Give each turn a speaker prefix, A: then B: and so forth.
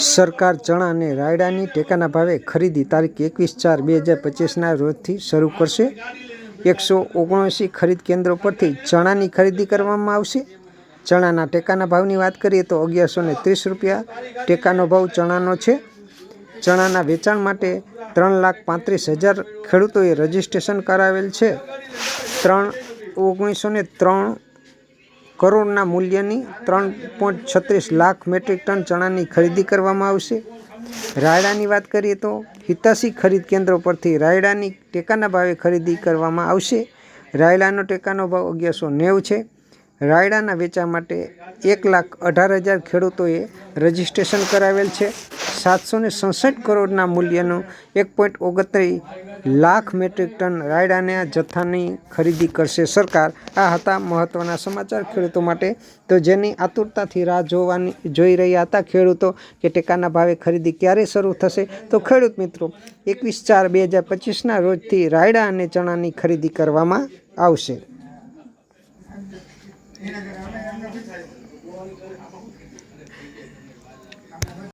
A: સરકાર ચણા અને રાયડાની ટેકાના ભાવે ખરીદી તારીખ એકવીસ ચાર બે હજાર પચીસના રોજથી શરૂ કરશે. એકસો ઓગણએંસી ખરીદ કેન્દ્રો પરથી ચણાની ખરીદી કરવામાં આવશે. ચણાના ટેકાના ભાવની વાત કરીએ તો અગિયારસો ને ત્રીસ રૂપિયા ટેકાનો ભાવ ચણાનો છે. ચણાના વેચાણ માટે ત્રણ લાખ પાંત્રીસ હજાર ખેડૂતોએ રજીસ્ટ્રેશન કરાવેલ છે. ત્રણ ઓગણીસો ને ત્રણ કરોડના મૂલ્યની ત્રણ પોઈન્ટ છત્રીસ લાખ મેટ્રિક ટન ચણાની ખરીદી કરવામાં આવશે. રાયડાની વાત કરીએ તો હિતાસી ખરીદ કેન્દ્રો પરથી રાયડાની ટેકાના ભાવે ખરીદી કરવામાં આવશે. રાયડાનો ટેકાનો ભાવ અગિયારસો નેવું છે. રાયડાના વેચાણ માટે એક લાખ અઢાર હજાર ખેડૂતોએ રજીસ્ટ્રેશન કરાવેલ છે. સાતસો ને સડસઠ કરોડના મૂલ્યનું એક પોઈન્ટ ઓગણત્રીસ લાખ મેટ્રિક ટન રાયડાના જથ્થાની ખરીદી કરશે સરકાર. આ હતા મહત્ત્વના સમાચાર ખેડૂતો માટે. તો જેની આતુરતાથી રાહ જોવાની, જોઈ રહ્યા હતા ખેડૂતો કે ટેકાના ભાવે ખરીદી ક્યારે શરૂ થશે? તો ખેડૂત મિત્રો, એકવીસ ચાર બે હજાર પચીસના રોજથી રાયડા અને ચણાની ખરીદી કરવામાં આવશે.